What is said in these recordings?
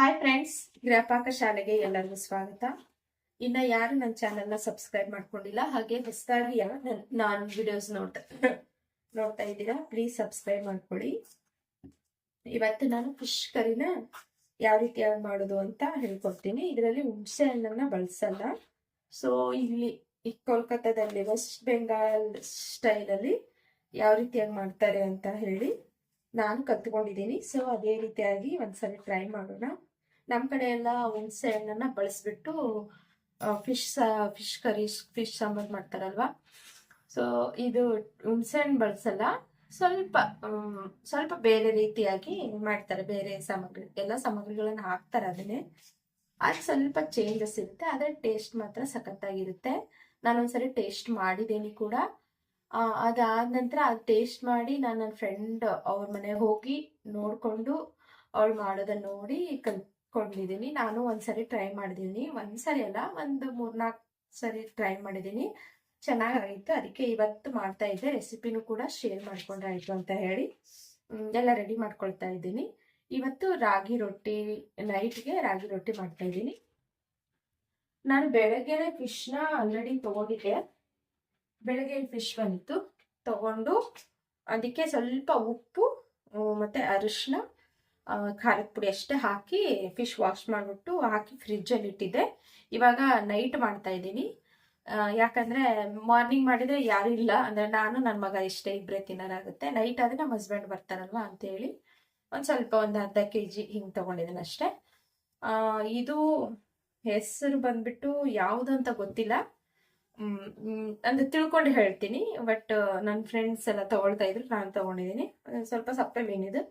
Hi friends Gruhapaka ಶಾಲೆಗೆ ಎಲ್ಲರಿಗೂ ಸ್ವಾಗತ. ಇನ್ನ ಯಾರು ನನ್ನ ಚಾನೆಲ್ನ ಸಬ್ಸ್ಕ್ರೈಬ್ ಮಾಡ್ಕೊಂಡಿಲ್ಲ, ಹಾಗೆ ಹೊಸದಾಗಿ ಯಾರು ನಾನು ವಿಡಿಯೋಸ್ ನೋಡ್ತಾ ನೋಡ್ತಾ ಇದ್ದೀರಾ ಪ್ಲೀಸ್ ಸಬ್ಸ್ಕ್ರೈಬ್ ಮಾಡ್ಕೊಳ್ಳಿ. ಇವತ್ತು ನಾನು ಫಿಶ್ ಯಾವ ರೀತಿಯಾಗಿ ಮಾಡೋದು ಅಂತ ಹೇಳ್ಕೊಡ್ತೀನಿ. ಇದರಲ್ಲಿ ಹುಣಸೆ ಹಣ್ಣನ್ನ ಬಳಸಲ್ಲ. ಸೊ ಇಲ್ಲಿ ಈ ಕೋಲ್ಕತ್ತಾದಲ್ಲಿ ವೆಸ್ಟ್ ಬೆಂಗಾಲ್ ಸ್ಟೈಲಲ್ಲಿ ಯಾವ ರೀತಿಯಾಗಿ ಮಾಡ್ತಾರೆ ಅಂತ ಹೇಳಿ ನಾನು ಕತ್ಕೊಂಡಿದ್ದೀನಿ ಸೊ ಅದೇ ರೀತಿಯಾಗಿ ಒಂದ್ಸರಿ ಟ್ರೈ ಮಾಡೋಣ. ನಮ್ಮ ಕಡೆ ಎಲ್ಲ ಹುಣಸೆ ಹಣ್ಣನ್ನ ಬಳಸ್ಬಿಟ್ಟು fish fish curry fish sambar ಮಾಡ್ತಾರಲ್ವಾ? So ಇದು ಹುಣಸೆ ಹಣ್ಣು ಬಳಸಲ್ಲ, ಸ್ವಲ್ಪ ಸ್ವಲ್ಪ ಬೇರೆ ರೀತಿಯಾಗಿ ಮಾಡ್ತಾರೆ, ಬೇರೆ ಸಾಮಗ್ರಿ, ಎಲ್ಲ ಸಾಮಗ್ರಿಗಳನ್ನ ಹಾಕ್ತಾರೆ ಅದನ್ನೇ. ಅದು ಸ್ವಲ್ಪ ಚೇಂಜಸ್ ಇರುತ್ತೆ, ಆದರೆ ಟೇಸ್ಟ್ ಮಾತ್ರ ಸಖತ್ತಾಗಿರುತ್ತೆ. ನಾನೊಂದ್ಸರಿ ಟೇಸ್ಟ್ ಮಾಡಿದ್ದೀನಿ ಕೂಡ. ಅದಾದ ನಂತರ ಅದು ಟೇಸ್ಟ್ ಮಾಡಿ ನಾನು ನನ್ನ ಫ್ರೆಂಡ್ ಅವ್ರ ಮನೆಗೆ ಹೋಗಿ ನೋಡಿಕೊಂಡು ಅವಳು ಮಾಡೋದನ್ನ ನೋಡಿ ಕಲ್ತ್ಕೊಂಡಿದ್ದೀನಿ ನಾನು ಒಂದ್ಸರಿ ಟ್ರೈ ಮಾಡಿದ್ದೀನಿ ಒಂದ್ಸರಿ ಅಲ್ಲ, ಒಂದು ಮೂರ್ನಾಲ್ಕು ಸರಿ ಟ್ರೈ ಮಾಡಿದ್ದೀನಿ ಚೆನ್ನಾಗಾಗಿತ್ತು ಅದಕ್ಕೆ ಇವತ್ತು ಮಾಡ್ತಾ ಇದ್ದೆ. ರೆಸಿಪಿನೂ ಕೂಡ ಶೇರ್ ಮಾಡ್ಕೊಂಡ್ರಾಯ್ತು ಅಂತ ಹೇಳಿ ಎಲ್ಲ ರೆಡಿ ಮಾಡ್ಕೊಳ್ತಾ ಇದ್ದೀನಿ. ಇವತ್ತು ರಾಗಿ ರೊಟ್ಟಿ, ನೈಟ್ಗೆ ರಾಗಿ ರೊಟ್ಟಿ ಮಾಡ್ತಾ ಇದ್ದೀನಿ. ನಾನು ಬೆಳಗ್ಗೆನೆ ಫಿಶ್ನ ಆಲ್ರೆಡಿ ತಗೊಂಡಿದ್ದೆ. ಬೆಳಗ್ಗೆ ಫಿಶ್ ಬಂದಿತ್ತು ತಗೊಂಡು, ಅದಕ್ಕೆ ಸ್ವಲ್ಪ ಉಪ್ಪು ಮತ್ತೆ ಅರಿಶಿನ ಖಾರದ ಪುಡಿ ಅಷ್ಟೇ ಹಾಕಿ ಫಿಶ್ ವಾಶ್ ಮಾಡಿಬಿಟ್ಟು ಹಾಕಿ ಫ್ರಿಜ್ಜಲ್ಲಿ ಇಟ್ಟಿದ್ದೆ. ಇವಾಗ ನೈಟ್ ಮಾಡ್ತಾ ಇದ್ದೀನಿ. ಯಾಕಂದರೆ ಮಾರ್ನಿಂಗ್ ಮಾಡಿದರೆ ಯಾರೂ ಇಲ್ಲ. ಅಂದರೆ ನಾನು ನನ್ನ ಮಗ ಇಷ್ಟೇ ಇಬ್ಬರೇ ತಿನ್ನೋದಾಗುತ್ತೆ ನೈಟ್ ಆದರೆ ನಮ್ಮ ಹಸ್ಬೆಂಡ್ ಬರ್ತಾರಲ್ವ ಅಂತೇಳಿ ಒಂದು ಸ್ವಲ್ಪ ಒಂದು ಅರ್ಧ ಕೆ ಜಿ ಹಿಂಗೆ ತೊಗೊಂಡಿದ್ದೀನಿ ಅಷ್ಟೇ. ಇದು ಹೆಸರು ಬಂದ್ಬಿಟ್ಟು ಯಾವುದು ಅಂತ ಗೊತ್ತಿಲ್ಲ. ಅಂದ್ರೆ ತಿಳ್ಕೊಂಡು ಹೇಳ್ತೀನಿ. ಬಟ್ ನನ್ನ ಫ್ರೆಂಡ್ಸ್ ಎಲ್ಲ ತೊಗೊಳ್ತಾ ಇದ್ರು, ನಾನು ತಗೊಂಡಿದ್ದೀನಿ. ಸ್ವಲ್ಪ ಸಪ್ಪೆ ಮೀನಿದು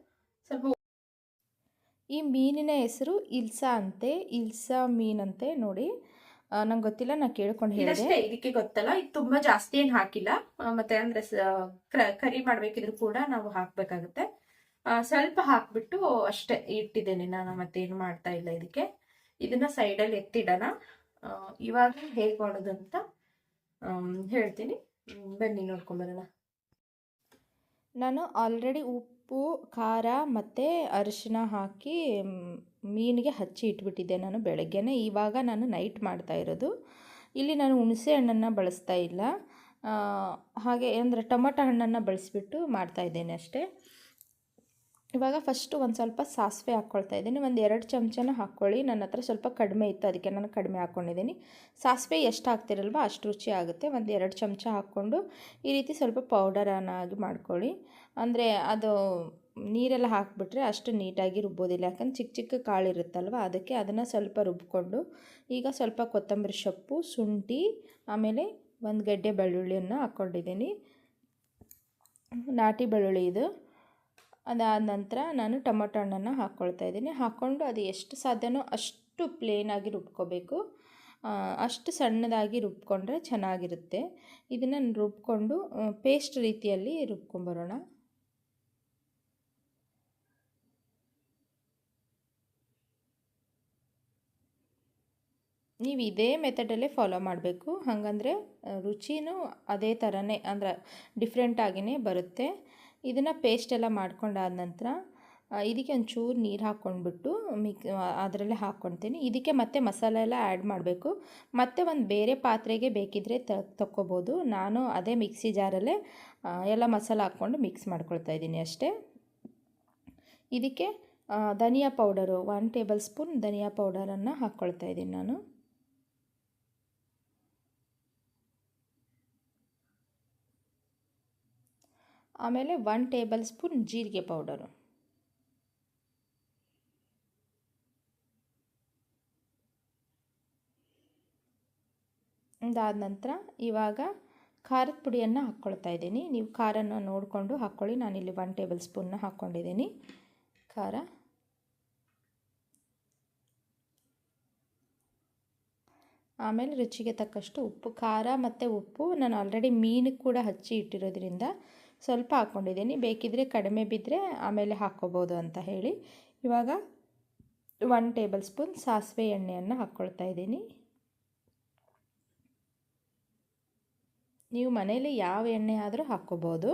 ಸ್ವಲ್ಪ ಈ ಮೀನಿನ ಹೆಸರು ಇಲ್ಸಾ ಅಂತೆ ಇಲ್ಸಾ ಮೀನಂತೆ ನೋಡಿ. ನಂಗೆ ಗೊತ್ತಿಲ್ಲ ನಾ ಕೇಳ್ಕೊಂಡು ಹೇಳಿದೆ. ಇದಕ್ಕೆ ಗೊತ್ತಲ್ಲ ಇದು ತುಂಬಾ ಜಾಸ್ತಿ ಏನು ಹಾಕಿಲ್ಲ. ಮತ್ತೆ ಅಂದ್ರೆ ಕ್ರ- ಮಾಡ್ಬೇಕಿದ್ರು ಕೂಡ ನಾವು ಹಾಕ್ಬೇಕಾಗುತ್ತೆ. ಸ್ವಲ್ಪ ಹಾಕ್ಬಿಟ್ಟು ಅಷ್ಟೇ ಇಟ್ಟಿದ್ದೇನೆ ನಾನು ಮತ್ತೇನು ಮಾಡ್ತಾ ಇಲ್ಲ ಇದಕ್ಕೆ. ಇದನ್ನ ಸೈಡಲ್ಲಿ ಎತ್ತಿಡೋಣ. ಇವಾಗ ಹೇಗೆ ಮಾಡೋದು ಅಂತ ಹೇಳ್ತೀನಿ. ಬನ್ನಿ ನೋಡ್ಕೊಂಬರೋಣ ನಾನು ಆಲ್ರೆಡಿ ಉಪ್ಪು ಖಾರ ಮತ್ತು ಅರಿಶಿನ ಹಾಕಿ ಮೀನಿಗೆ ಹಚ್ಚಿ ಇಟ್ಬಿಟ್ಟಿದ್ದೆ ನಾನು ಬೆಳಗ್ಗೆನೆ. ಇವಾಗ ನಾನು ನೈಟ್ ಮಾಡ್ತಾ ಇರೋದು. ಇಲ್ಲಿ ನಾನು ಹುಣಸೆ ಹಣ್ಣನ್ನು ಬಳಸ್ತಾ ಇಲ್ಲ. ಹಾಗೆ ಅಂದರೆ ಟೊಮಟೊ ಹಣ್ಣನ್ನು ಬಳಸಿಬಿಟ್ಟು ಮಾಡ್ತಾ ಇದ್ದೇನೆ ಅಷ್ಟೇ. ಇವಾಗ ಫಸ್ಟು ಒಂದು ಸ್ವಲ್ಪ ಸಾಸಿವೆ ಹಾಕ್ಕೊಳ್ತಾ ಇದ್ದೀನಿ. ಒಂದು ಎರಡು ಚಮಚನ ಹಾಕ್ಕೊಳ್ಳಿ ನನ್ನ ಹತ್ರ ಸ್ವಲ್ಪ ಕಡಿಮೆ ಇತ್ತು, ಅದಕ್ಕೆ ನಾನು ಕಡಿಮೆ ಹಾಕ್ಕೊಂಡಿದ್ದೀನಿ ಸಾಸಿವೆ ಎಷ್ಟು ಹಾಕ್ತಿರಲ್ವ, ಅಷ್ಟು ರುಚಿ ಆಗುತ್ತೆ. ಒಂದು ಎರಡು ಚಮಚ ಹಾಕ್ಕೊಂಡು ಈ ರೀತಿ ಸ್ವಲ್ಪ ಪೌಡರನ್ನಾಗಿ ಮಾಡ್ಕೊಳ್ಳಿ. ಅಂದರೆ ಅದು ನೀರೆಲ್ಲ ಹಾಕ್ಬಿಟ್ರೆ ಅಷ್ಟು ನೀಟಾಗಿ ರುಬ್ಬೋದಿಲ್ಲ. ಯಾಕಂದ್ರೆ ಚಿಕ್ಕ ಚಿಕ್ಕ ಕಾಳು ಇರುತ್ತಲ್ವ, ಅದಕ್ಕೆ ಅದನ್ನು ಸ್ವಲ್ಪ ರುಬ್ಕೊಂಡು, ಈಗ ಸ್ವಲ್ಪ ಕೊತ್ತಂಬರಿ ಸೊಪ್ಪು, ಶುಂಠಿ, ಆಮೇಲೆ ಒಂದು ಗಡ್ಡೆ ಬೆಳ್ಳುಳ್ಳಿಯನ್ನು ಹಾಕ್ಕೊಂಡಿದ್ದೀನಿ ನಾಟಿ ಬೆಳ್ಳುಳ್ಳಿ ಇದು. ಅದಾದ ನಂತರ ನಾನು ಟೊಮೊಟೊ ಹಣ್ಣನ್ನು ಹಾಕ್ಕೊಳ್ತಾ ಇದ್ದೀನಿ. ಹಾಕ್ಕೊಂಡು ಅದು ಎಷ್ಟು ಸಾಧ್ಯನೋ ಅಷ್ಟು ಪ್ಲೇನಾಗಿ ರುಬ್ಕೋಬೇಕು. ಅಷ್ಟು ಸಣ್ಣದಾಗಿ ರುಬ್ಕೊಂಡ್ರೆ ಚೆನ್ನಾಗಿರುತ್ತೆ. ಇದನ್ನು ರುಬ್ಕೊಂಡು ಪೇಸ್ಟ್ ರೀತಿಯಲ್ಲಿ ರುಬ್ಕೊಂಬರೋಣ. ನೀವು ಇದೇ ಮೆಥಡಲ್ಲೇ ಫಾಲೋ ಮಾಡಬೇಕು. ಹಾಗಂದರೆ ರುಚಿನೂ ಅದೇ ಥರನೇ ಅಂದ್ರೆ ಡಿಫ್ರೆಂಟಾಗಿಯೇ ಬರುತ್ತೆ. ಇದನ್ನು ಪೇಸ್ಟ್ ಎಲ್ಲ ಮಾಡ್ಕೊಂಡಾದ ನಂತರ ಇದಕ್ಕೆ ಒಂಚೂರು ನೀರು ಹಾಕ್ಕೊಂಡ್ಬಿಟ್ಟು ಮಿಕ್ ಅದರಲ್ಲೇ ಹಾಕ್ಕೊಳ್ತೀನಿ ಇದಕ್ಕೆ ಮತ್ತೆ ಮಸಾಲೆ ಎಲ್ಲ ಆ್ಯಡ್ ಮಾಡಬೇಕು. ಮತ್ತೆ ಒಂದು ಬೇರೆ ಪಾತ್ರೆಗೆ ಬೇಕಿದ್ದರೆ ತ, ತಕ್ಕೋಬೋದು. ನಾನು ಅದೇ ಮಿಕ್ಸಿ ಜಾರಲ್ಲೇ ಎಲ್ಲ ಮಸಾಲೆ ಹಾಕ್ಕೊಂಡು ಮಿಕ್ಸ್ ಮಾಡ್ಕೊಳ್ತಾ ಇದ್ದೀನಿ ಅಷ್ಟೇ. ಇದಕ್ಕೆ ಧನಿಯಾ ಪೌಡರು ಒನ್ ಟೇಬಲ್ ಸ್ಪೂನ್ ಧನಿಯಾ ಪೌಡರನ್ನು ಹಾಕ್ಕೊಳ್ತಾ ಇದ್ದೀನಿ ನಾನು. ಆಮೇಲೆ ಒನ್ ಟೇಬಲ್ ಸ್ಪೂನ್ ಜೀರಿಗೆ ಪೌಡರು ಇದಾದ ನಂತರ ಇವಾಗ ಖಾರದ ಪುಡಿಯನ್ನು ಹಾಕ್ಕೊಳ್ತಾ ಇದ್ದೀನಿ. ನೀವು ಖಾರನ ನೋಡಿಕೊಂಡು ಹಾಕ್ಕೊಳ್ಳಿ ನಾನಿಲ್ಲಿ ಒನ್ ಟೇಬಲ್ ಸ್ಪೂನ್ನ ಹಾಕ್ಕೊಂಡಿದ್ದೀನಿ ಖಾರ. ಆಮೇಲೆ ರುಚಿಗೆ ತಕ್ಕಷ್ಟು ಉಪ್ಪು, ಖಾರ ಮತ್ತು ಉಪ್ಪು. ನಾನು ಆಲ್ರೆಡಿ ಮೀನು ಕೂಡ ಹಚ್ಚಿ ಇಟ್ಟಿರೋದ್ರಿಂದ ಸ್ವಲ್ಪ ಹಾಕ್ಕೊಂಡಿದ್ದೀನಿ ಬೇಕಿದ್ದರೆ ಕಡಿಮೆ ಬಿದ್ದರೆ ಆಮೇಲೆ ಹಾಕ್ಕೋಬೋದು ಅಂತ ಹೇಳಿ. ಇವಾಗ ಒನ್ ಟೇಬಲ್ ಸ್ಪೂನ್ ಸಾಸಿವೆ ಎಣ್ಣೆಯನ್ನು ಹಾಕ್ಕೊಳ್ತಾ ಇದ್ದೀನಿ. ನೀವು ಮನೇಲಿ ಯಾವ ಎಣ್ಣೆ ಆದರೂ ಹಾಕ್ಕೋಬೋದು.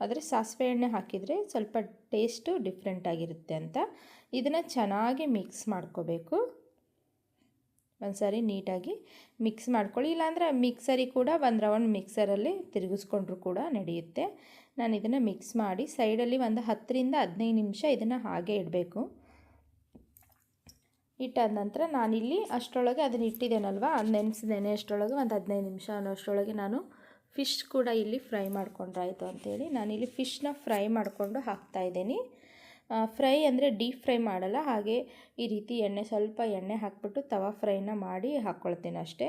ಆದರೆ ಸಾಸಿವೆ ಎಣ್ಣೆ ಹಾಕಿದರೆ ಸ್ವಲ್ಪ ಟೇಸ್ಟು ಡಿಫ್ರೆಂಟಾಗಿರುತ್ತೆ ಅಂತ. ಇದನ್ನು ಚೆನ್ನಾಗಿ ಮಿಕ್ಸ್ ಮಾಡ್ಕೋಬೇಕು. ಒಂದು ಸಾರಿ ನೀಟಾಗಿ ಮಿಕ್ಸ್ ಮಾಡ್ಕೊಳ್ಳಿ. ಇಲ್ಲಾಂದರೆ ಮಿಕ್ಸರಿ ಕೂಡ ಒಂದು ರೌಂಡ್ ಮಿಕ್ಸರಲ್ಲಿ ತಿರುಗಿಸ್ಕೊಂಡ್ರೂ ಕೂಡ ನಡೆಯುತ್ತೆ. ನಾನು ಇದನ್ನು ಮಿಕ್ಸ್ ಮಾಡಿ ಸೈಡಲ್ಲಿ ಒಂದು ಹತ್ತರಿಂದ ಹದಿನೈದು ನಿಮಿಷ ಇದನ್ನು ಹಾಗೆ ಇಡಬೇಕು. ಇಟ್ಟಾದ ನಂತರ ನಾನಿಲ್ಲಿ ಅಷ್ಟರೊಳಗೆ ಅದನ್ನು ಇಟ್ಟಿದ್ದೇನಲ್ವ? ಅದು ನೆನೆಸಿ ನೆನೆ ಅಷ್ಟರೊಳಗೆ ಒಂದು ಹದಿನೈದು ನಿಮಿಷ ಅನ್ನೋಷ್ಟರೊಳಗೆ ನಾನು ಫಿಶ್ ಕೂಡ ಇಲ್ಲಿ ಫ್ರೈ ಮಾಡ್ಕೊಂಡ್ರಾಯಿತು ಅಂತೇಳಿ ನಾನಿಲ್ಲಿ ಫಿಶ್ನ ಫ್ರೈ ಮಾಡಿಕೊಂಡು ಹಾಕ್ತಾಯಿದ್ದೀನಿ ಫ್ರೈ ಅಂದರೆ ಡೀಪ್ ಫ್ರೈ ಮಾಡಲ್ಲ, ಹಾಗೆ ಈ ರೀತಿ ಎಣ್ಣೆ, ಸ್ವಲ್ಪ ಎಣ್ಣೆ ಹಾಕ್ಬಿಟ್ಟು ತವಾ ಫ್ರೈನ ಮಾಡಿ ಹಾಕ್ಕೊಳ್ತೀನಿ ಅಷ್ಟೇ.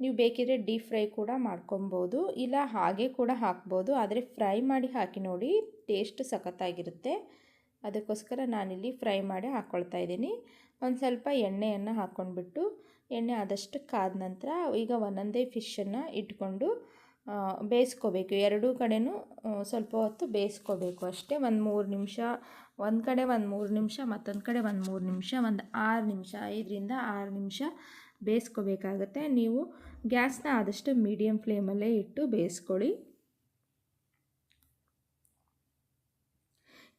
ನೀವು ಬೇಕಿದ್ರೆ ಡೀಪ್ ಫ್ರೈ ಕೂಡ ಮಾಡ್ಕೊಬೋದು, ಇಲ್ಲ ಹಾಗೆ ಕೂಡ ಹಾಕ್ಬೋದು, ಆದರೆ ಫ್ರೈ ಮಾಡಿ ಹಾಕಿ ನೋಡಿ ಟೇಸ್ಟ್ ಸಖತ್ತಾಗಿರುತ್ತೆ. ಅದಕ್ಕೋಸ್ಕರ ನಾನಿಲ್ಲಿ ಫ್ರೈ ಮಾಡಿ ಹಾಕ್ಕೊಳ್ತಾ ಇದ್ದೀನಿ. ಒಂದು ಸ್ವಲ್ಪ ಎಣ್ಣೆಯನ್ನು ಹಾಕ್ಕೊಂಡ್ಬಿಟ್ಟು, ಎಣ್ಣೆ ಆದಷ್ಟು ಕಾದ ನಂತರ ಈಗ ಒಂದೊಂದೇ ಫಿಶನ್ನು ಇಟ್ಕೊಂಡು ಬೇಯಿಸ್ಕೋಬೇಕು. ಎರಡೂ ಕಡೆಯೂ ಸ್ವಲ್ಪ ಹೊತ್ತು ಬೇಯಿಸ್ಕೋಬೇಕು ಅಷ್ಟೇ. ಒಂದು ಮೂರು ನಿಮಿಷ, ಒಂದು ಕಡೆ ಒಂದು ಮೂರು ನಿಮಿಷ, ಮತ್ತೊಂದು ಕಡೆ ಒಂದು ಮೂರು ನಿಮಿಷ, ಒಂದು ಆರು ನಿಮಿಷ, ಐದರಿಂದ ಆರು ನಿಮಿಷ ಬೇಯಿಸ್ಕೋಬೇಕಾಗತ್ತೆ. ನೀವು ಗ್ಯಾಸ್ನ ಆದಷ್ಟು ಮೀಡಿಯಮ್ ಫ್ಲೇಮಲ್ಲೇ ಇಟ್ಟು ಬೇಯಿಸ್ಕೊಳ್ಳಿ.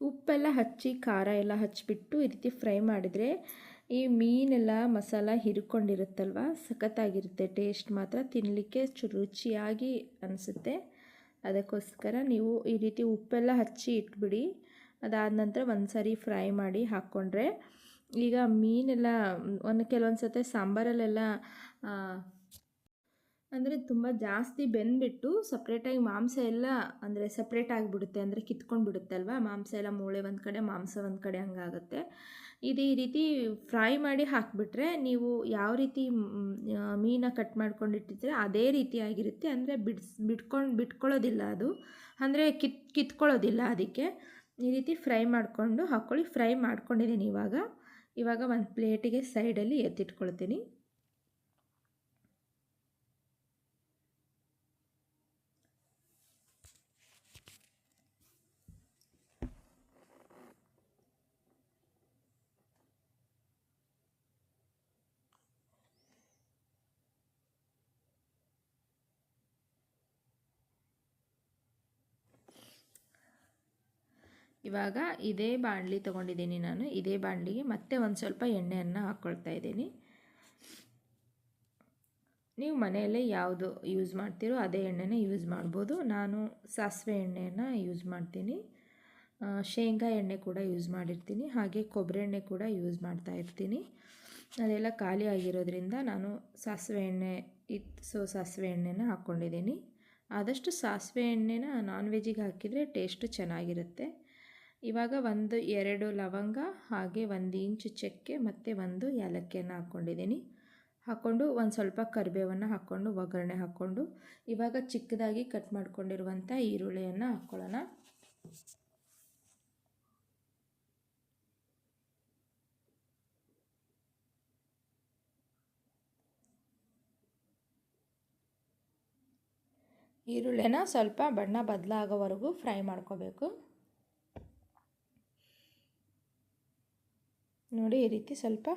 ಉಪ್ಪೆಲ್ಲ ಹಚ್ಚಿ, ಖಾರ ಎಲ್ಲ ಹಚ್ಚಿಬಿಟ್ಟು ಈ ರೀತಿ ಫ್ರೈ ಮಾಡಿದರೆ ಈ ಮೀನೆಲ್ಲ ಮಸಾಲ ಹಿರ್ಕೊಂಡಿರುತ್ತಲ್ವ ಸಖತ್ತಾಗಿರುತ್ತೆ, ಟೇಸ್ಟ್ ಮಾತ್ರ. ತಿನ್ನಲಿಕ್ಕೆ ರುಚಿಯಾಗಿ ಅನಿಸುತ್ತೆ. ಅದಕ್ಕೋಸ್ಕರ ನೀವು ಈ ರೀತಿ ಉಪ್ಪೆಲ್ಲ ಹಚ್ಚಿ ಇಟ್ಬಿಡಿ. ಅದಾದ ನಂತರ ಒಂದು ಸಾರಿ ಫ್ರೈ ಮಾಡಿ ಹಾಕ್ಕೊಂಡ್ರೆ ಈಗ ಮೀನೆಲ್ಲ, ಒಂದು ಕೆಲವೊಂದು ಸತಿ ಸಾಂಬಾರಲ್ಲೆಲ್ಲ ಅಂದರೆ ತುಂಬ ಜಾಸ್ತಿ ಬೆಂದ್ಬಿಟ್ಟು ಸಪ್ರೇಟಾಗಿ ಮಾಂಸ ಎಲ್ಲ ಅಂದರೆ ಸಪ್ರೇಟ್ ಆಗಿಬಿಡುತ್ತೆ, ಅಂದರೆ ಕಿತ್ಕೊಂಡು ಅಲ್ವಾ? ಮಾಂಸ ಎಲ್ಲ ಮೂಳೆ ಒಂದು ಕಡೆ, ಮಾಂಸ ಒಂದು ಕಡೆ ಹಂಗಾಗುತ್ತೆ. ಇದು ಈ ರೀತಿ ಫ್ರೈ ಮಾಡಿ ಹಾಕಿಬಿಟ್ರೆ ನೀವು ಯಾವ ರೀತಿ ಮೀನ ಕಟ್ ಮಾಡ್ಕೊಂಡಿಟ್ಟಿದ್ರೆ ಅದೇ ರೀತಿಯಾಗಿರುತ್ತೆ ಅಂದರೆ ಬಿಡ್ಸ್, ಬಿಟ್ಕೊಂಡು, ಬಿಟ್ಕೊಳ್ಳೋದಿಲ್ಲ ಅದು. ಅಂದರೆ ಕಿತ್, ಕಿತ್ಕೊಳ್ಳೋದಿಲ್ಲ ಅದಕ್ಕೆ. ಈ ರೀತಿ ಫ್ರೈ ಮಾಡಿಕೊಂಡು ಹಾಕ್ಕೊಳ್ಳಿ ಫ್ರೈ ಮಾಡ್ಕೊಂಡಿದ್ದೀನಿ ಇವಾಗ. ಇವಾಗ ಒಂದು ಪ್ಲೇಟಿಗೆ ಸೈಡಲ್ಲಿ ಎತ್ತಿಟ್ಕೊಳ್ತೀನಿ. ಇವಾಗ ಇದೇ ಬಾಣಲಿ ತೊಗೊಂಡಿದ್ದೀನಿ ನಾನು. ಇದೇ ಬಾಣಲಿಗೆ ಮತ್ತೆ ಒಂದು ಸ್ವಲ್ಪ ಎಣ್ಣೆಯನ್ನು ಹಾಕ್ಕೊಳ್ತಾ ಇದ್ದೀನಿ. ನೀವು ಮನೆಯಲ್ಲೇ ಯಾವುದು ಯೂಸ್ ಮಾಡ್ತೀರೋ ಅದೇ ಎಣ್ಣೆನೇ ಯೂಸ್ ಮಾಡ್ಬೋದು. ನಾನು ಸಾಸಿವೆ ಎಣ್ಣೆಯನ್ನು ಯೂಸ್ ಮಾಡ್ತೀನಿ. ಶೇಂಗಾ ಎಣ್ಣೆ ಕೂಡ ಯೂಸ್ ಮಾಡಿರ್ತೀನಿ. ಹಾಗೆ ಕೊಬ್ಬರಿ ಎಣ್ಣೆ ಕೂಡ ಯೂಸ್ ಮಾಡ್ತಾ ಇರ್ತೀನಿ. ಅದೆಲ್ಲ ಖಾಲಿ ಆಗಿರೋದ್ರಿಂದ ನಾನು ಸಾಸಿವೆ ಎಣ್ಣೆ ಇತ್ತು. ಸೊ ಸಾಸಿವೆ ಎಣ್ಣೆನ ಹಾಕ್ಕೊಂಡಿದ್ದೀನಿ ಆದಷ್ಟು ಸಾಸಿವೆ ಎಣ್ಣೆನ ನಾನ್ ವೆಜ್ಜಿಗೆ ಹಾಕಿದರೆ ಟೇಸ್ಟು ಚೆನ್ನಾಗಿರುತ್ತೆ. ಇವಾಗ ಒಂದು ಎರಡು ಲವಂಗ, ಹಾಗೆ ಒಂದು ಇಂಚು ಚಕ್ಕೆ ಮತ್ತು ಒಂದು ಏಲಕ್ಕಿಯನ್ನು ಹಾಕ್ಕೊಂಡಿದ್ದೀನಿ. ಹಾಕ್ಕೊಂಡು ಒಂದು ಸ್ವಲ್ಪ ಕರಿಬೇವನ್ನು ಹಾಕ್ಕೊಂಡು, ಒಗ್ಗರಣೆ ಹಾಕ್ಕೊಂಡು, ಇವಾಗ ಚಿಕ್ಕದಾಗಿ ಕಟ್ ಮಾಡ್ಕೊಂಡಿರುವಂಥ ಈರುಳ್ಳಿಯನ್ನು ಹಾಕ್ಕೊಳ್ಳೋಣ. ಈರುಳ್ಳಿನ ಸ್ವಲ್ಪ ಬಣ್ಣ ಬದಲಾಗೋವರೆಗೂ ಫ್ರೈ ಮಾಡ್ಕೋಬೇಕು. ನೋಡಿ ಈ ರೀತಿ ಸ್ವಲ್ಪ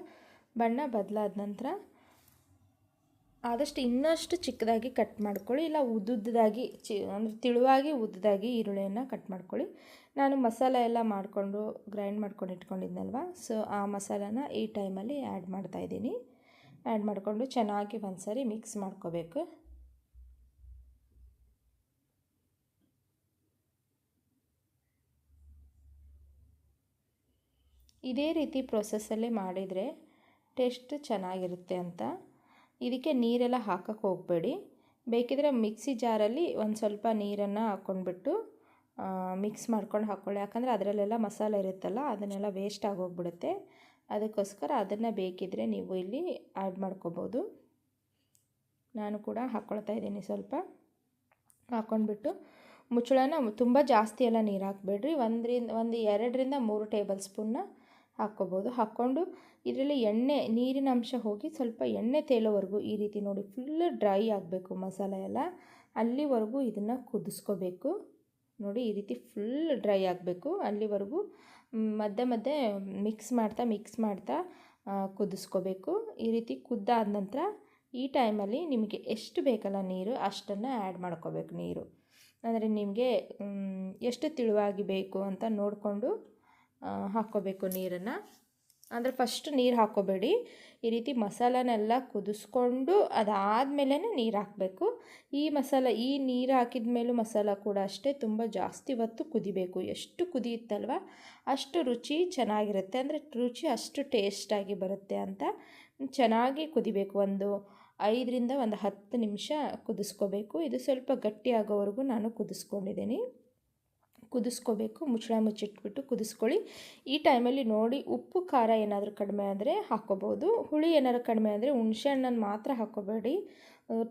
ಬಣ್ಣ ಬದಲಾದ ನಂತರ ಆದಷ್ಟು ಇನ್ನಷ್ಟು ಚಿಕ್ಕದಾಗಿ ಕಟ್ ಮಾಡ್ಕೊಳ್ಳಿ, ಇಲ್ಲ ಉದ್ದುದ್ದಾಗಿ ಚಿ, ಅಂದರೆ ತಿಳುವಾಗಿ ಉದ್ದದಾಗಿ ಈರುಳ್ಳಿಯನ್ನು ಕಟ್ ಮಾಡ್ಕೊಳ್ಳಿ. ನಾನು ಮಸಾಲ ಎಲ್ಲ ಮಾಡಿಕೊಂಡು, ಗ್ರೈಂಡ್ ಮಾಡ್ಕೊಂಡು ಇಟ್ಕೊಂಡಿದ್ನಲ್ವ? ಸೊ ಆ ಮಸಾಲಾನ ಈ ಟೈಮಲ್ಲಿ ಆ್ಯಡ್ ಮಾಡ್ತಾಯಿದ್ದೀನಿ ಆ್ಯಡ್ ಮಾಡಿಕೊಂಡು ಚೆನ್ನಾಗಿ ಒಂದು ಮಿಕ್ಸ್ ಮಾಡ್ಕೋಬೇಕು. ಇದೇ ರೀತಿ ಪ್ರೊಸೆಸ್ಸಲ್ಲಿ ಮಾಡಿದರೆ ಟೇಸ್ಟ್ ಚೆನ್ನಾಗಿರುತ್ತೆ ಅಂತ. ಇದಕ್ಕೆ ನೀರೆಲ್ಲ ಹಾಕಕ್ಕೆ ಹೋಗಬೇಡಿ. ಬೇಕಿದ್ರೆ ಮಿಕ್ಸಿ ಜಾರಲ್ಲಿ ಒಂದು ಸ್ವಲ್ಪ ನೀರನ್ನು ಹಾಕ್ಕೊಂಡ್ಬಿಟ್ಟು ಮಿಕ್ಸ್ ಮಾಡ್ಕೊಂಡು ಹಾಕ್ಕೊಳ್ಳಿ ಯಾಕಂದರೆ ಅದರಲ್ಲೆಲ್ಲ ಮಸಾಲೆ ಇರುತ್ತಲ್ಲ, ಅದನ್ನೆಲ್ಲ ವೇಸ್ಟ್ ಆಗೋಗ್ಬಿಡುತ್ತೆ. ಅದಕ್ಕೋಸ್ಕರ ಅದನ್ನು ಬೇಕಿದ್ರೆ ನೀವು ಇಲ್ಲಿ ಆ್ಯಡ್ ಮಾಡ್ಕೋಬೋದು. ನಾನು ಕೂಡ ಹಾಕ್ಕೊಳ್ತಾ ಇದ್ದೀನಿ ಸ್ವಲ್ಪ. ಹಾಕ್ಕೊಂಡ್ಬಿಟ್ಟು ಮುಚ್ಚಳನ ತುಂಬ ಜಾಸ್ತಿ ಎಲ್ಲ ನೀರು ಹಾಕ್ಬೇಡ್ರಿ. ಒಂದರಿಂದ, ಒಂದು ಎರಡರಿಂದ ಮೂರು ಟೇಬಲ್ ಸ್ಪೂನ್ನ ಹಾಕ್ಕೋಬೋದು. ಹಾಕ್ಕೊಂಡು ಇದರಲ್ಲಿ ಎಣ್ಣೆ, ನೀರಿನ ಅಂಶ ಹೋಗಿ ಸ್ವಲ್ಪ ಎಣ್ಣೆ ತೇಲೋವರೆಗೂ ಈ ರೀತಿ ನೋಡಿ ಫುಲ್ ಡ್ರೈ ಆಗಬೇಕು ಮಸಾಲೆ ಎಲ್ಲ. ಅಲ್ಲಿವರೆಗೂ ಇದನ್ನು ಕುದಿಸ್ಕೋಬೇಕು. ನೋಡಿ ಈ ರೀತಿ ಫುಲ್ ಡ್ರೈ ಆಗಬೇಕು. ಅಲ್ಲಿವರೆಗೂ ಮಧ್ಯೆ ಮಧ್ಯೆ ಮಿಕ್ಸ್ ಮಾಡ್ತಾ ಮಿಕ್ಸ್ ಮಾಡ್ತಾ ಕುದಿಸ್ಕೋಬೇಕು. ಈ ರೀತಿ ಕುದ್ದಾದ ನಂತರ ಈ ಟೈಮಲ್ಲಿ ನಿಮಗೆ ಎಷ್ಟು ಬೇಕಲ್ಲ ನೀರು ಅಷ್ಟನ್ನು ಆ್ಯಡ್ ಮಾಡ್ಕೋಬೇಕು ನೀರು. ಅಂದರೆ ನಿಮಗೆ ಎಷ್ಟು ತಿಳುವಾಗಿ ಬೇಕು ಅಂತ ನೋಡಿಕೊಂಡು ಹಾಕ್ಕೋಬೇಕು ನೀರನ್ನು. ಅಂದರೆ ಫಸ್ಟ್ ನೀರು ಹಾಕ್ಕೋಬೇಡಿ. ಈ ರೀತಿ ಮಸಾಲನೆಲ್ಲ ಕುದಿಸ್ಕೊಂಡು ಅದಾದಮೇಲೆ ನೀರು ಹಾಕಬೇಕು. ಈ ಮಸಾಲ, ಈ ನೀರು ಹಾಕಿದ ಮೇಲೂ ಮಸಾಲ ಕೂಡ ಅಷ್ಟೇ. ತುಂಬ ಜಾಸ್ತಿ ಹೊತ್ತು ಕುದಿಬೇಕು. ಎಷ್ಟು ಕುದಿಯುತ್ತಲ್ವ? ಅಷ್ಟು ರುಚಿ ಚೆನ್ನಾಗಿರುತ್ತೆ. ಅಂದರೆ ರುಚಿ ಅಷ್ಟು ಟೇಸ್ಟಾಗಿ ಬರುತ್ತೆ ಅಂತ. ಚೆನ್ನಾಗಿ ಕುದಿಬೇಕು. ಒಂದು ಐದರಿಂದ ಒಂದು ಹತ್ತು ನಿಮಿಷ ಕುದಿಸ್ಕೋಬೇಕು. ಇದು ಸ್ವಲ್ಪ ಗಟ್ಟಿಯಾಗೋವರೆಗೂ ನಾನು ಕುದಿಸ್ಕೊಂಡಿದ್ದೀನಿ. ಕುದಿಸ್ಕೋಬೇಕು, ಮುಚ್ಚಳ ಮುಚ್ಚಿಟ್ಬಿಟ್ಟು ಕುದಿಸ್ಕೊಳ್ಳಿ. ಈ ಟೈಮಲ್ಲಿ ನೋಡಿ ಉಪ್ಪು, ಖಾರ ಏನಾದರೂ ಕಡಿಮೆ ಆದರೆ ಹಾಕ್ಕೋಬೋದು. ಹುಳಿ ಏನಾದರೂ ಕಡಿಮೆ ಅಂದರೆ ಹುಣಸೆ ಹಣ್ಣನ್ನು ಮಾತ್ರ ಹಾಕ್ಕೋಬೇಡಿ.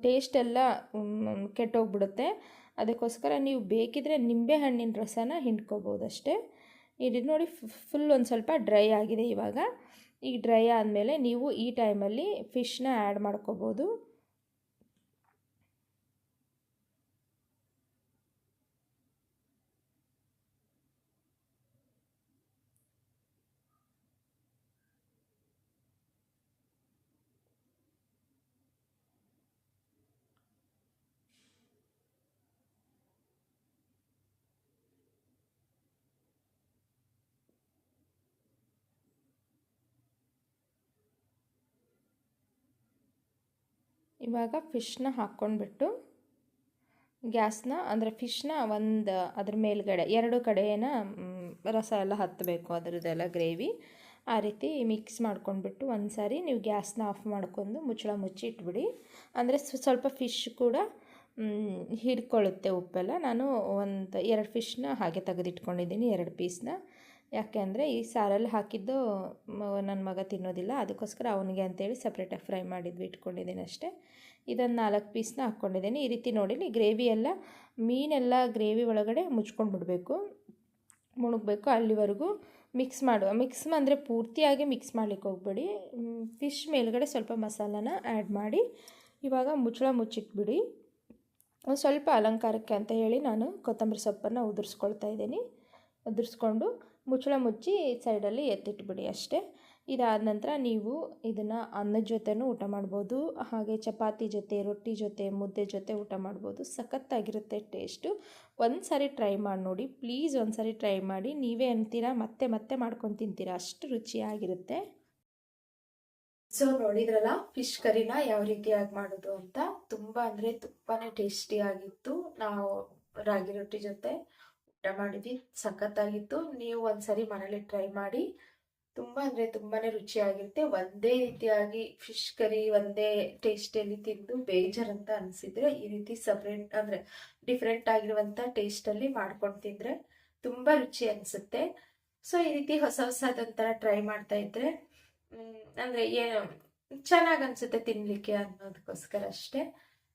ಟೇಸ್ಟ್ ಎಲ್ಲ ಕೆಟ್ಟೋಗ್ಬಿಡುತ್ತೆ. ಅದಕ್ಕೋಸ್ಕರ ನೀವು ಬೇಕಿದ್ರೆ ನಿಂಬೆ ಹಣ್ಣಿನ ರಸನ ಹಿಂಡ್ಕೋಬೋದು ಅಷ್ಟೇ. ಇದು ನೋಡಿ ಫುಲ್ ಒಂದು ಸ್ವಲ್ಪ ಡ್ರೈ ಆಗಿದೆ ಇವಾಗ. ಈಗ ಡ್ರೈ ಆದಮೇಲೆ ನೀವು ಈ ಟೈಮಲ್ಲಿ ಫಿಶ್ನ ಆ್ಯಡ್ ಮಾಡ್ಕೋಬೋದು. ಇವಾಗ ಫಿಶ್ನ ಹಾಕ್ಕೊಂಡ್ಬಿಟ್ಟು ಗ್ಯಾಸ್ನ ಅಂದರೆ ಫಿಶ್ನ ಒಂದು ಅದ್ರ ಮೇಲ್ಗಡೆ ಎರಡು ಕಡೆನ ಮ್, ರಸ ಎಲ್ಲ ಹತ್ತಬೇಕು ಅದರದ್ದೆಲ್ಲ ಗ್ರೇವಿ. ಆ ರೀತಿ ಮಿಕ್ಸ್ ಮಾಡ್ಕೊಂಡ್ಬಿಟ್ಟು ಒಂದು ಸಾರಿ ನೀವು ಗ್ಯಾಸ್ನ ಆಫ್ ಮಾಡ್ಕೊಂಡು ಮುಚ್ಚಳ ಮುಚ್ಚಿ ಇಟ್ಬಿಡಿ. ಅಂದರೆ ಸ್ವಲ್ಪ ಫಿಶ್ ಕೂಡ ಹಿಡ್ಕೊಳ್ಳುತ್ತೆ ಉಪ್ಪೆಲ್ಲ. ನಾನು ಒಂದು ಎರಡು ಫಿಶ್ನ ಹಾಗೆ ತೆಗೆದಿಟ್ಕೊಂಡಿದ್ದೀನಿ ಎರಡು ಪೀಸ್ನ ಯಾಕೆ ಅಂದರೆ ಈ ಸಾರಲ್ಲಿ ಹಾಕಿದ್ದು ನನ್ನ ಮಗ ತಿನ್ನೋದಿಲ್ಲ. ಅದಕ್ಕೋಸ್ಕರ ಅವನಿಗೆ ಅಂತೇಳಿ ಸಪ್ರೇಟಾಗಿ ಫ್ರೈ ಮಾಡಿದ್ವಿ, ಇಟ್ಕೊಂಡಿದ್ದೀನಿ ಅಷ್ಟೇ. ಇದನ್ನು ನಾಲ್ಕು ಪೀಸ್ನ ಹಾಕ್ಕೊಂಡಿದ್ದೀನಿ. ಈ ರೀತಿ ನೋಡಿ ಗ್ರೇವಿ ಎಲ್ಲ, ಮೀನೆಲ್ಲ ಗ್ರೇವಿ ಒಳಗಡೆ ಮುಚ್ಕೊಂಡು ಬಿಡಬೇಕು. ಮುಳುಗಬೇಕು ಅಲ್ಲಿವರೆಗೂ. ಮಿಕ್ಸ್ ಮಾಡು ಮಿಕ್ಸ್ ಅಂದರೆ ಪೂರ್ತಿಯಾಗಿ ಮಿಕ್ಸ್ ಮಾಡ್ಲಿಕ್ಕೆ ಹೋಗ್ಬೇಡಿ. ಫಿಶ್ ಮೇಲ್ಗಡೆ ಸ್ವಲ್ಪ ಮಸಾಲಾನ ಆ್ಯಡ್ ಮಾಡಿ, ಇವಾಗ ಮುಚ್ಚಳ ಮುಚ್ಚಿಟ್ಬಿಡಿ. ಒಂದು ಸ್ವಲ್ಪ ಅಲಂಕಾರಕ್ಕೆ ಅಂತ ಹೇಳಿ ನಾನು ಕೊತ್ತಂಬರಿ ಸೊಪ್ಪನ್ನು ಉದುರಿಸ್ಕೊಳ್ತಾ ಇದ್ದೀನಿ. ಉದುರಿಸ್ಕೊಂಡು ಮುಚ್ಚಳ ಮುಚ್ಚಿ ಸೈಡಲ್ಲಿ ಎತ್ತಿಟ್ಬಿಡಿ ಅಷ್ಟೇ. ಇದಾದ ನಂತರ ನೀವು ಇದನ್ನು ಅನ್ನದ ಜೊತೆನೂ ಊಟ ಮಾಡ್ಬೋದು. ಹಾಗೆ ಚಪಾತಿ ಜೊತೆ, ರೊಟ್ಟಿ ಜೊತೆ, ಮುದ್ದೆ ಜೊತೆ ಊಟ ಮಾಡ್ಬೋದು. ಸಖತ್ತಾಗಿರುತ್ತೆ ಟೇಸ್ಟು. ಒಂದು ಸಾರಿ ಟ್ರೈ ಮಾಡಿ ನೋಡಿ. ಪ್ಲೀಸ್ ಒಂದು ಟ್ರೈ ಮಾಡಿ. ನೀವೇ ಅಂತೀರಾ? ಮತ್ತೆ ಮತ್ತೆ ಮಾಡ್ಕೊಂಡು ತಿಂತೀರಾ? ಅಷ್ಟು ರುಚಿಯಾಗಿರುತ್ತೆ. ಸೊ ನೋಡಿದ್ರಲ್ಲ? ಫಿಶ್ ಕರಿನ ಯಾವ ರೀತಿಯಾಗಿ ಮಾಡೋದು ಅಂತ? ತುಂಬ ಅಂದರೆ ತುಂಬಾ ಟೇಸ್ಟಿಯಾಗಿತ್ತು ನಾವು ರಾಗಿ ರೊಟ್ಟಿ ಜೊತೆ ಊಟ ಮಾಡಿದ್ವಿ. ಸಖತ್ತಾಗಿತ್ತು. ನೀವು ಒಂದ್ಸರಿ ಮನೇಲಿ ಟ್ರೈ ಮಾಡಿ, ತುಂಬ ಅಂದ್ರೆ ತುಂಬಾನೇ ರುಚಿಯಾಗಿರುತ್ತೆ. ಒಂದೇ ರೀತಿಯಾಗಿ ಫಿಶ್ ಕರಿ ಒಂದೇ ಟೇಸ್ಟಲ್ಲಿ ತಿಂದು ಬೇಜಾರಂತ ಅನ್ಸಿದ್ರೆ ಈ ರೀತಿ ಸಪ್ರೇಟ್ ಅಂದ್ರೆ ಡಿಫ್ರೆಂಟ್ ಆಗಿರುವಂತ ಟೇಸ್ಟ್ ಅಲ್ಲಿ ಮಾಡ್ಕೊಂಡು ತಿಂದರೆ ತುಂಬಾ ರುಚಿ ಅನ್ಸುತ್ತೆ. ಸೊ ಈ ರೀತಿ ಹೊಸ ಹೊಸದೊಂಥರ ಟ್ರೈ ಮಾಡ್ತಾ ಇದ್ರೆ ಅಂದ್ರೆ ಏನು ಚೆನ್ನಾಗಿ ಅನ್ಸುತ್ತೆ ತಿನ್ನಲಿಕ್ಕೆ ಅನ್ನೋದಕ್ಕೋಸ್ಕರ ಅಷ್ಟೇ.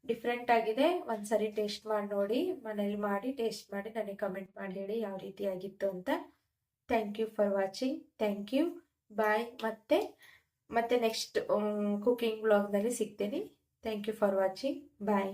ಡಿಫ್ರೆಂಟ್ ಆಗಿದೆ. ಒಂದ್ಸರಿ ಟೇಸ್ಟ್ ಮಾಡಿ ನೋಡಿ, ಮನೇಲಿ ಮಾಡಿ ಟೇಸ್ಟ್ ಮಾಡಿ ನನಗೆ ಕಮೆಂಟ್ ಮಾಡಿ ಹೇಳಿ ಯಾವ ರೀತಿ ಆಗಿತ್ತು ಅಂತ. Thank you for watching thank you bye ಮತ್ತೆ ಮತ್ತೆ ನೆಕ್ಸ್ಟ್ ಕುಕಿಂಗ್ ಬ್ಲಾಗ್ನಲ್ಲಿ ಸಿಗ್ತೀನಿ. Thank you for watching bye